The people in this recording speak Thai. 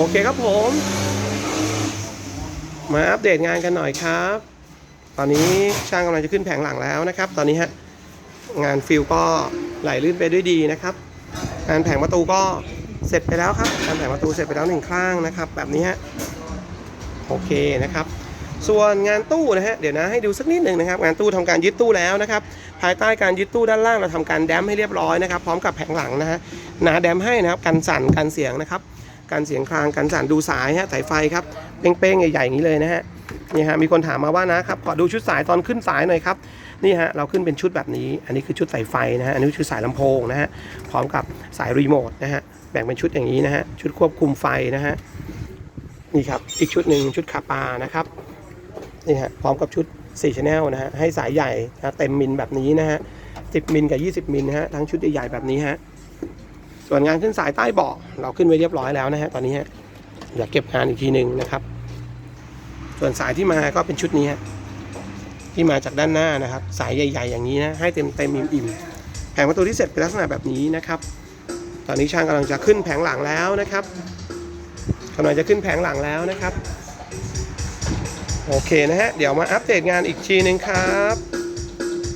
โอเคครับผม มาอัปเดตงานกันหน่อยครับ ตอนนี้ช่างกำลังจะขึ้นแผงหลังแล้วนะครับ ตอนนี้ฮะงานฟิลก็ไหลลื่นไปด้วยดีนะครับ งานแผงประตูก็เสร็จไปแล้วครับงานแผงประตูเสร็จไปแล้วหนึ่งข้างนะครับ แบบนี้ฮะโอเคนะครับ ส่วนงานตู้นะฮะเดี๋ยวนะให้ดูสักนิดหนึ่งนะครับ งานตู้ทำการยึดตู้แล้วนะครับ ภายใต้การยึดตู้ด้านล่างเราทำการแดมให้เรียบร้อยนะครับ พร้อมกับแผงหลังนะฮะหนาแดมให้นะครับกันสั่นกันเสียงนะครับ กันเสียงคลางกันสั่นดูสายฮะสายไฟครับเป้งๆใหญ่ๆอย่างนี้เลยนะฮะนี่ฮะมีคนถามมาว่านะครับขอดูชุดสายตอนขึ้นสายหน่อยครับนี่ฮะเราขึ้นเป็นชุดแบบนี้ อันนี้คือชุดสายไฟนะฮะอันนี้คือสายลำโพงนะฮะพร้อมกับสายรีโมทนะฮะแบ่งเป็นชุดอย่างนี้นะฮะชุดควบคุมไฟนะฮะนี่ครับอีกชุดหนึ่งชุดคาปานะครับนี่ฮะพร้อมกับชุด4 Channel นะฮะให้สายใหญ่นะเต็มมิลแบบนี้นะฮะ10มิลกับ 20มิลนะฮะทั้งชุดใหญ่ๆแบบนี้ฮะ ส่วนงานขึ้นสายใต้เบาะเราขึ้นไว้เรียบร้อยแล้วนะฮะตอนนี้ฮะเดี๋ยวเก็บงานอีกทีหนึ่งนะครับ ส่วนสายที่มาก็เป็นชุดนี้ฮะที่มาจากด้านหน้านะครับ สายใหญ่ ๆ อย่างนี้นะให้เต็มเต็มๆอิ่มๆแผงประตูที่เสร็จเป็นลักษณะแบบนี้นะครับ ตอนนี้ช่างกำลังจะขึ้นแผงหลังแล้วนะครับกำลังจะขึ้นแผงหลังแล้วนะครับ โอเคนะฮะ เดี๋ยวมาอัปเดตงานอีกทีหนึ่งครับ